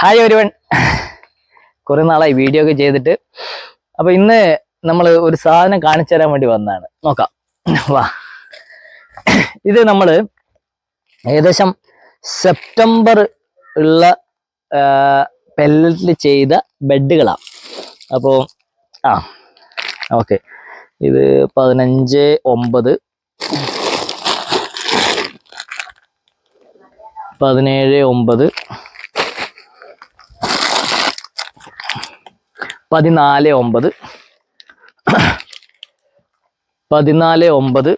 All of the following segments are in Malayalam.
ഹായ് ഒരുവൻ. കുറെ നാളായി വീഡിയോ ഒക്കെ ചെയ്തിട്ട്. അപ്പൊ ഇന്ന് നമ്മൾ ഒരു സാധനം കാണിച്ചു തരാൻ വേണ്ടി വന്നതാണ്. നോക്കാം. വാ. ഇത് നമ്മൾ ഏകദേശം സെപ്റ്റംബർ ഉള്ള പെല്ലറ്റിൽ ചെയ്ത ബെഡുകളാണ് അപ്പോൾ ആ ഓക്കെ. ഇത് പതിനഞ്ച് ഒമ്പത്. പതിനേഴ് ഒമ്പത്. പതിനാല് ഒമ്പത്. പതിനാല് ഒമ്പത്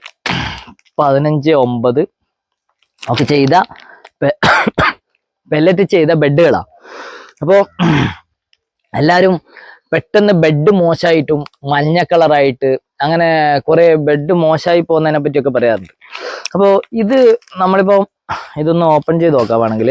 പതിനഞ്ച് ഒമ്പത്. ഒക്കെ ചെയ്ത പെല്ലറ്റ് ചെയ്ത ബെഡുകളാണ് അപ്പോൾ എല്ലാവരും പെട്ടെന്ന് ബെഡ് മോശമായിട്ടും മഞ്ഞ കളറായിട്ട് അങ്ങനെ കുറെ ബെഡ് മോശമായി പോകുന്നതിനെ പറ്റിയൊക്കെ പറയാറുണ്ട്. അപ്പോൾ ഇത് നമ്മളിപ്പോൾ ഇതൊന്ന് ഓപ്പൺ ചെയ്ത് നോക്കാം വേണമെങ്കിൽ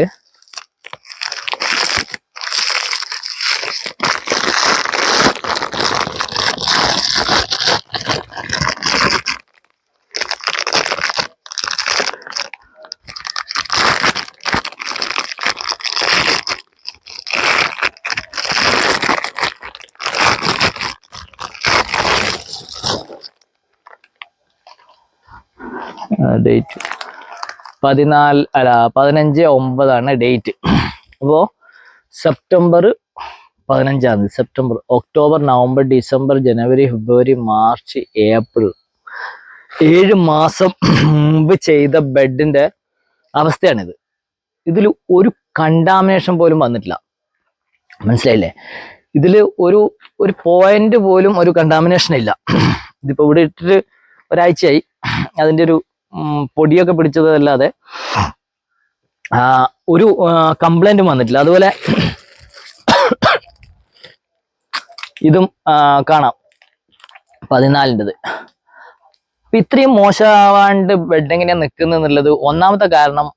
ഡേറ്റ് പതിനാല് അല്ല പതിനഞ്ച് ഒമ്പതാണ് ഡേറ്റ് അപ്പോൾ സെപ്റ്റംബർ പതിനഞ്ചാം തീയതി സെപ്റ്റംബർ ഒക്ടോബർ നവംബർ ഡിസംബർ ജനുവരി ഫെബ്രുവരി മാർച്ച് ഏപ്രിൽ ഏഴ് മാസം മുമ്പ് ചെയ്ത ബെഡിന്റെ അവസ്ഥയാണിത്. ഇതിൽ ഒരു കണ്ടാമിനേഷൻ പോലും വന്നിട്ടില്ല. മനസ്സിലായില്ലേ? ഇതിൽ ഒരു ഒരു പോയിന്റ് പോലും ഒരു കണ്ടാമിനേഷൻ ഇല്ല. ഇതിപ്പോൾ ഇവിടെ ഇട്ടിട്ട് ഒരാഴ്ചയായി. അതിന്റെ ഒരു പൊടിയൊക്കെ പിടിച്ചതല്ലാതെ ഒരു കംപ്ലൈന്റും വന്നിട്ടില്ല. അതുപോലെ ഇതും കാണാം. പതിനാലിന്റെത്. അപ്പം ഇത്രയും മോശമാവാണ്ട് ബെഡ് എങ്ങനെയാ നിൽക്കുന്നത് എന്നുള്ളത് ഒന്നാമത്തെ കാരണം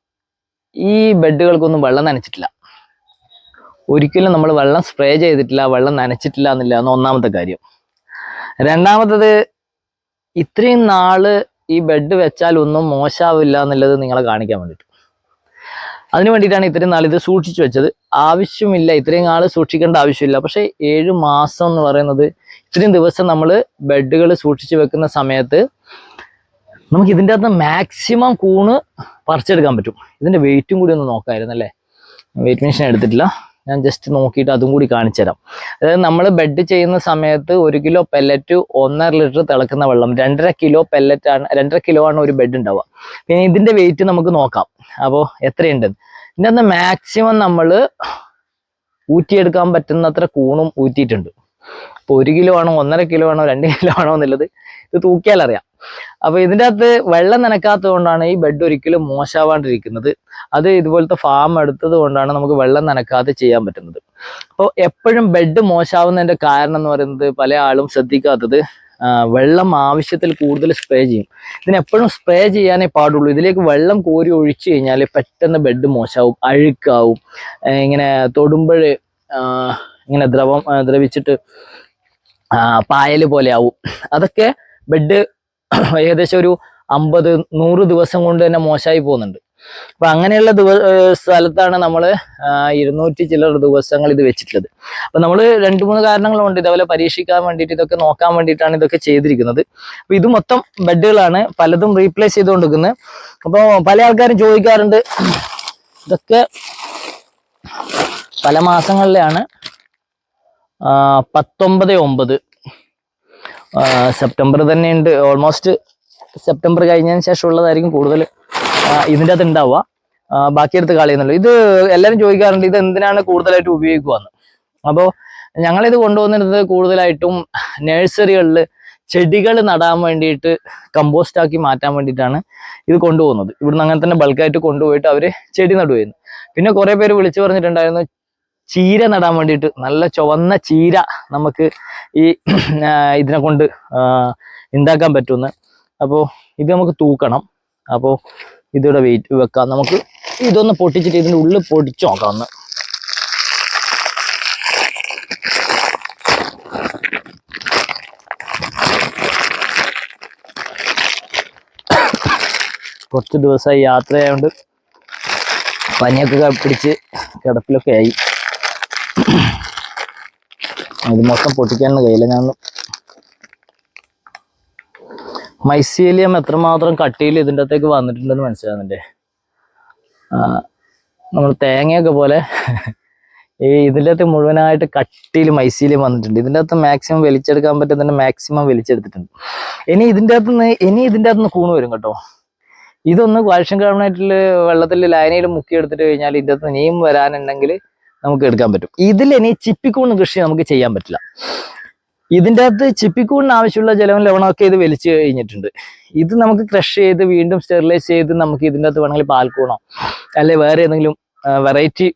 ഈ ബെഡുകൾക്കൊന്നും വെള്ളം നനച്ചിട്ടില്ല. ഒരിക്കലും നമ്മൾ വെള്ളം സ്പ്രേ ചെയ്തിട്ടില്ല വെള്ളം നനച്ചിട്ടില്ല എന്നില്ല എന്ന് ഒന്നാമത്തെ കാര്യം. രണ്ടാമത്തത് ഇത്രയും നാൾ ഈ ബെഡ് വെച്ചാൽ ഒന്നും മോശമാവില്ല എന്നുള്ളത് നിങ്ങളെ കാണിക്കാൻ വേണ്ടിയിട്ട്. അതിന് വേണ്ടിയിട്ടാണ് ഇത്രയും നാൾ ഇത് സൂക്ഷിച്ചു വെച്ചത്. ആവശ്യമില്ല ഇത്രയും നാൾ സൂക്ഷിക്കേണ്ട ആവശ്യമില്ല. പക്ഷേ ഏഴ് മാസം എന്ന് പറയുന്നത് ഇത്രയും ദിവസം നമ്മൾ ബെഡുകൾ സൂക്ഷിച്ചു വെക്കുന്ന സമയത്ത് നമുക്ക് ഇതിന്റെ അകത്ത് മാക്സിമം കൂണ് പറിച്ചെടുക്കാൻ പറ്റും. ഇതിന്റെ വെയിറ്റും കൂടി ഒന്ന് നോക്കാമായിരുന്നു അല്ലേ? വെയിറ്റ് മെഷീൻ എടുത്തിട്ടില്ല. ഞാൻ ജസ്റ്റ് നോക്കിയിട്ട് അതും കൂടി കാണിച്ചു തരാം അതായത് നമ്മൾ ബെഡ് ചെയ്യുന്ന സമയത്ത് ഒരു കിലോ പെല്ലറ്റ് ഒന്നര ലിറ്റർ തിളക്കുന്ന വെള്ളം രണ്ടര കിലോ പെല്ലറ്റ് ആണ് രണ്ടര കിലോ ആണ് ഒരു ബെഡ് ഉണ്ടാവുക. പിന്നെ ഇതിന്റെ വെയിറ്റ് നമുക്ക് നോക്കാം. അപ്പോൾ എത്രയുണ്ട്? ഇതിന്റെ അന്ന് മാക്സിമം നമ്മൾ ഊറ്റിയെടുക്കാൻ പറ്റുന്നത്ര കൂണും ഊറ്റിയിട്ടുണ്ട്. അപ്പോൾ ഒരു കിലോ ആണോ ഒന്നര കിലോ ആണോ രണ്ട് കിലോ ആണോ എന്നുള്ളത് ഇത് തൂക്കിയാൽ അറിയാം അപ്പൊ ഇതിന്റെ അകത്ത് വെള്ളം നനക്കാത്തത് കൊണ്ടാണ് ഈ ബെഡ് ഒരിക്കലും മോശമാവാണ്ടിരിക്കുന്നത്. അത് ഇതുപോലത്തെ ഫാം എടുത്തത് കൊണ്ടാണ് നമുക്ക് വെള്ളം നനക്കാതെ ചെയ്യാൻ പറ്റുന്നത്. അപ്പോൾ എപ്പോഴും ബെഡ് മോശമാവുന്നതിന്റെ കാരണം എന്ന് പറയുന്നത് പല ആളും ശ്രദ്ധിക്കാത്തത് വെള്ളം ആവശ്യത്തിൽ കൂടുതൽ സ്പ്രേ ചെയ്യും. ഇതിനെപ്പോഴും സ്പ്രേ ചെയ്യാനേ പാടുള്ളൂ. ഇതിലേക്ക് വെള്ളം കോരി ഒഴിച്ചു കഴിഞ്ഞാൽ പെട്ടെന്ന് ബെഡ് മോശമാവും അഴുക്കാവും. ഇങ്ങനെ തൊടുമ്പോൾ ഇങ്ങനെ ദ്രവം ദ്രവിച്ചിട്ട് പായൽ പോലെ ആവും. അതൊക്കെ ബെഡ് ഏകദേശം ഒരു അമ്പത് നൂറ് ദിവസം കൊണ്ട് തന്നെ മോശമായി പോകുന്നുണ്ട്. അപ്പൊ അങ്ങനെയുള്ള ദിവ സ്ഥലത്താണ് നമ്മൾ ഇരുന്നൂറ്റി ചില്ലറ ദിവസങ്ങൾ ഇത് വെച്ചിട്ടുള്ളത്. അപ്പൊ നമ്മൾ രണ്ട് മൂന്ന് കാരണങ്ങളുണ്ട് ഇതേപോലെ പരീക്ഷിക്കാൻ വേണ്ടിയിട്ട് ഇതൊക്കെ നോക്കാൻ വേണ്ടിയിട്ടാണ് ഇതൊക്കെ ചെയ്തിരിക്കുന്നത്. അപ്പൊ ഇത് മൊത്തം ബെഡുകളാണ് പലതും റീപ്ലേസ് ചെയ്തുകൊണ്ടിരിക്കുന്നത് അപ്പോൾ പല ആൾക്കാരും ചോദിക്കാറുണ്ട് ഇതൊക്കെ പല മാസങ്ങളിലാണ് പത്തൊമ്പത് ഒമ്പത് ആ, തന്നെ ഉണ്ട് ഓൾമോസ്റ്റ് സെപ്റ്റംബർ കഴിഞ്ഞതിന് ശേഷം ഉള്ളതായിരിക്കും കൂടുതൽ ഇതിന്റെ അകത്ത് ഉണ്ടാവുക. ബാക്കി ബാക്കി എടുത്ത് കളയുന്നുള്ളൂ ഇത് എല്ലാവരും ചോദിക്കാറുണ്ട് ഇത് എന്തിനാണ് കൂടുതലായിട്ട് ഉപയോഗിക്കുവാന്ന്? അപ്പോൾ ഞങ്ങളിത് കൊണ്ടുവന്നിരുന്നത് കൂടുതലായിട്ടും നഴ്സറികളിൽ ചെടികൾ നടാൻ വേണ്ടിയിട്ട് കമ്പോസ്റ്റ് ആക്കി മാറ്റാൻ വേണ്ടിയിട്ടാണ് ഇത് കൊണ്ടുപോകുന്നത്. ഇവിടുന്ന് അങ്ങനെ തന്നെ ബൾക്കായിട്ട് കൊണ്ടുപോയിട്ട് അവർ ചെടി നടുവായിരുന്നു പിന്നെ കുറേ പേര് വിളിച്ചു പറഞ്ഞിട്ടുണ്ടായിരുന്നു ചീര നടാൻ വേണ്ടിയിട്ട് നല്ല ചുവന്ന ചീര നമുക്ക് ഈ ഇതിനെ കൊണ്ട് ഉണ്ടാക്കാൻ പറ്റുമെന്ന് അപ്പോൾ ഇത് നമുക്ക് തൂക്കണം. അപ്പോൾ ഇതിവിടെ വെയിറ്റ് വെക്കാം. നമുക്ക് ഇതൊന്ന് പൊട്ടിച്ചിട്ട് ഇതിന്റെ ഉള്ളിൽ പൊടിച്ചു നോക്കാം ഒന്ന് കുറച്ച് ദിവസമായി യാത്രയായതുകൊണ്ട് പനിയൊക്കെ പിടിച്ച് കിടപ്പിലൊക്കെ ആയി. ഇത് മൊത്തം പൊട്ടിക്കാൻ കഴിയില്ല ഞാൻ മൈസീലിയം എത്രമാത്രം കട്ടിയിൽ ഇതിന്റെ അകത്തേക്ക് വന്നിട്ടുണ്ടെന്ന് മനസ്സിലാകുന്നുണ്ട് നമ്മൾ തേങ്ങയൊക്കെ പോലെ ഈ ഇതിന്റെ അകത്ത് മുഴുവനായിട്ട് കട്ടിയിൽ മൈസീലിയം വന്നിട്ടുണ്ട്. ഇതിന്റെ അകത്ത് മാക്സിമം വലിച്ചെടുക്കാൻ പറ്റുന്നതിന്റെ മാക്സിമം വലിച്ചെടുത്തിട്ടുണ്ട്. ഇനി ഇതിന്റെ അകത്ത് നിന്ന് ഇനി ഇതിന്റെ അകത്ത് നിന്ന് കൂണ് വരും കേട്ടോ. ഇതൊന്ന് കാൽഷ്യം കാർബണേറ്റിൽ വെള്ളത്തിൽ ലൈനയിൽ മുക്കി എടുത്തിട്ട് കഴിഞ്ഞാൽ ഇതിന്റെ അകത്ത് നീം വരാനുണ്ടെങ്കിൽ നമുക്ക് എടുക്കാൻ പറ്റും. ഇതിൽ ഇനി ചിപ്പിക്കൂണ് കൃഷി നമുക്ക് ചെയ്യാൻ പറ്റില്ല. ഇതിന്റെ അകത്ത് ചിപ്പിക്കൂണിന് ആവശ്യമുള്ള ജലവും ലവണമൊക്കെ ഇത് വലിച്ചു കഴിഞ്ഞിട്ടുണ്ട്. ഇത് നമുക്ക് ക്രഷ് ചെയ്ത് വീണ്ടും സ്റ്റെറിലൈസ് ചെയ്ത് നമുക്ക് ഇതിന്റെ അകത്ത് വേണമെങ്കിൽ പാൽക്കൂണോ അല്ലെ വേറെ ഏതെങ്കിലും വെറൈറ്റി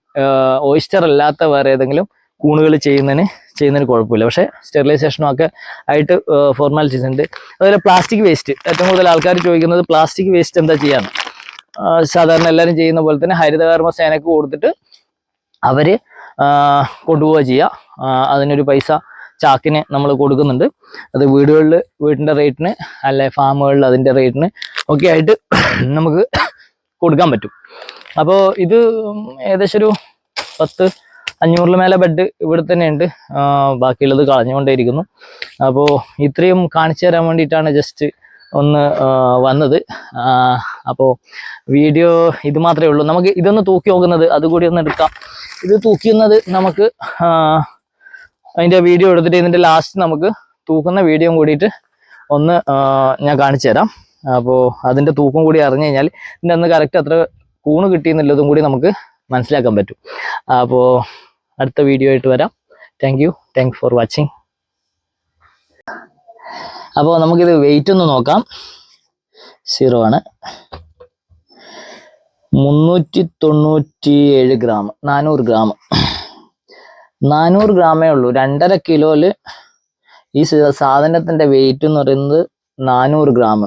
ഓയിസ്റ്റർ അല്ലാത്ത വേറെ ഏതെങ്കിലും കൂണുകൾ ചെയ്യുന്നതിന് ചെയ്യുന്നതിന് കുഴപ്പമില്ല. പക്ഷേ സ്റ്റെറിലൈസേഷനും ഒക്കെ ആയിട്ട് ഫോർമാലിറ്റീസ് ഉണ്ട്. അതുപോലെ പ്ലാസ്റ്റിക് വേസ്റ്റ് ഏറ്റവും കൂടുതൽ ആൾക്കാർ ചോദിക്കുന്നത് പ്ലാസ്റ്റിക് വേസ്റ്റ് എന്താ ചെയ്യാന്ന്. സാധാരണ എല്ലാവരും ചെയ്യുന്ന പോലെ തന്നെ ഹരിതകർമ്മ സേനക്ക് കൊടുത്തിട്ട് അവർ ആ, കൊണ്ടുപോവുക ചെയ്യുക അതിനൊരു പൈസ ചാക്കിന് നമ്മൾ കൊടുക്കുന്നുണ്ട്. അത് വീടുകളിൽ വീടിന്റെ റേറ്റിന് അല്ലെ ഫാമുകളിൽ അതിന്റെ റേറ്റിന് ഒക്കെ ആയിട്ട് നമുക്ക് കൊടുക്കാൻ പറ്റും. അപ്പോൾ ഇത് ഏകദേശം ഒരു പത്ത് അഞ്ഞൂറിൽ മേലെ ബെഡ് ഇവിടെ തന്നെയുണ്ട്. ബാക്കിയുള്ളത് കളഞ്ഞുകൊണ്ടേയിരിക്കുന്നു. അപ്പോൾ ഇത്രയും കാണിച്ചു തരാൻ വേണ്ടിയിട്ടാണ് ജസ്റ്റ് ഒന്ന് വന്നത്. അപ്പോൾ വീഡിയോ ഇത് മാത്രമേ ഉള്ളൂ. നമുക്ക് ഇതൊന്ന് തൂക്കി നോക്കുന്നത് അതുകൂടി ഒന്ന് എടുക്കാം. ഇത് തൂക്കുന്നത് നമുക്ക് അതിന്റെ വീഡിയോ എടുത്തിട്ട് ഇതിന്റെ ലാസ്റ്റ് നമുക്ക് തൂക്കുന്ന വീഡിയോ കൂടിയിട്ട് ഒന്ന് ഞാൻ കാണിച്ചു തരാം. അപ്പോൾ അതിന്റെ തൂക്കം കൂടി അറിഞ്ഞു കഴിഞ്ഞാൽ ഇതിന്റെ അന്ന് കറക്റ്റ് അത്ര കൂണ് കിട്ടിയെന്നുള്ളതും കൂടി നമുക്ക് മനസ്സിലാക്കാൻ പറ്റും. അപ്പോൾ അടുത്ത വീഡിയോ ആയിട്ട് വരാം. Thank you thank for watching അപ്പോൾ നമുക്കിത് വെയിറ്റ് ഒന്ന് നോക്കാം. സീറോ ആണ്. മുന്നൂറ്റി തൊണ്ണൂറ്റി ഏഴ് ഗ്രാം നാനൂറ് ഗ്രാം. നാനൂറ് ഗ്രാമേ ഉള്ളൂ. രണ്ടര കിലോയിൽ ഈ സാധനത്തിന്റെ വെയിറ്റ് എന്ന് പറയുന്നത് നാനൂറ് ഗ്രാം.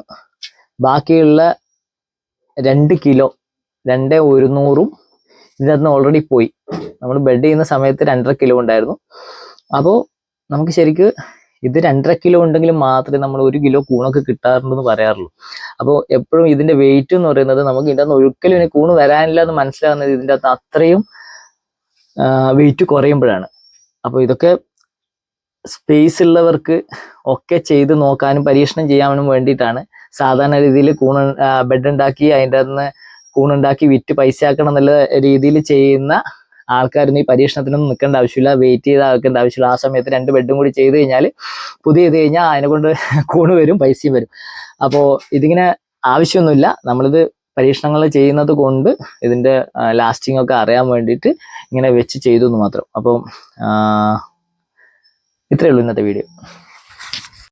ബാക്കിയുള്ള രണ്ട് കിലോ രണ്ട് ഒരുന്നൂറും ഇതിനകത്ത് ഓൾറെഡി പോയി. നമ്മൾ ബെഡ് ചെയ്യുന്ന സമയത്ത് രണ്ടര കിലോ ഉണ്ടായിരുന്നു. അപ്പോൾ നമുക്ക് ശരിക്ക് ഇത് രണ്ടര കിലോ ഉണ്ടെങ്കിൽ മാത്രമേ നമ്മൾ ഒരു കിലോ കൂണൊക്കെ കിട്ടാറുണ്ടെന്ന് പറയാറുള്ളൂ. അപ്പോൾ എപ്പോഴും ഇതിന്റെ വെയിറ്റ് എന്ന് പറയുന്നത് നമുക്ക് ഇതിന്റെ അകത്ത് ഒരിക്കലും ഇനി കൂണ് വരാനില്ല എന്ന് മനസ്സിലാകുന്നത് ഇതിന്റെ അകത്ത് അത്രയും വെയിറ്റ് കുറയുമ്പോഴാണ്. അപ്പോൾ ഇതൊക്കെ സ്പേസ് ഉള്ളവർക്ക് ഒക്കെ ചെയ്ത് നോക്കാനും പരീക്ഷണം ചെയ്യാനും വേണ്ടിയിട്ടാണ്. സാധാരണ രീതിയിൽ കൂണ് ബെഡ് ഉണ്ടാക്കി അതിന്റെ അകത്ത് കൂണുണ്ടാക്കി വിറ്റ് പൈസ ആക്കണം എന്നുള്ള രീതിയിൽ ചെയ്യുന്ന ആൾക്കാരൊന്നും ഈ പരീക്ഷണത്തിനൊന്നും നിൽക്കേണ്ട ആവശ്യമില്ല. വെയിറ്റ് ചെയ്ത് ആക്കേണ്ട ആവശ്യമില്ല ആ സമയത്ത് രണ്ട് ബെഡും കൂടി ചെയ്ത് കഴിഞ്ഞാൽ പുതിയ ചെയ്ത് കഴിഞ്ഞാൽ അതിനെ കൊണ്ട് കൂണ് വരും പൈസയും വരും. അപ്പോൾ ഇതിങ്ങനെ ആവശ്യമൊന്നുമില്ല. നമ്മളിത് പരീക്ഷണങ്ങൾ ചെയ്യുന്നത് കൊണ്ട് ഇതിന്റെ ലാസ്റ്റിംഗ് ഒക്കെ അറിയാൻ വേണ്ടിയിട്ട് ഇങ്ങനെ വെച്ച് ചെയ്തു എന്ന് മാത്രം. അപ്പം ഇത്രയേ ഉള്ളൂ ഇന്നത്തെ വീഡിയോ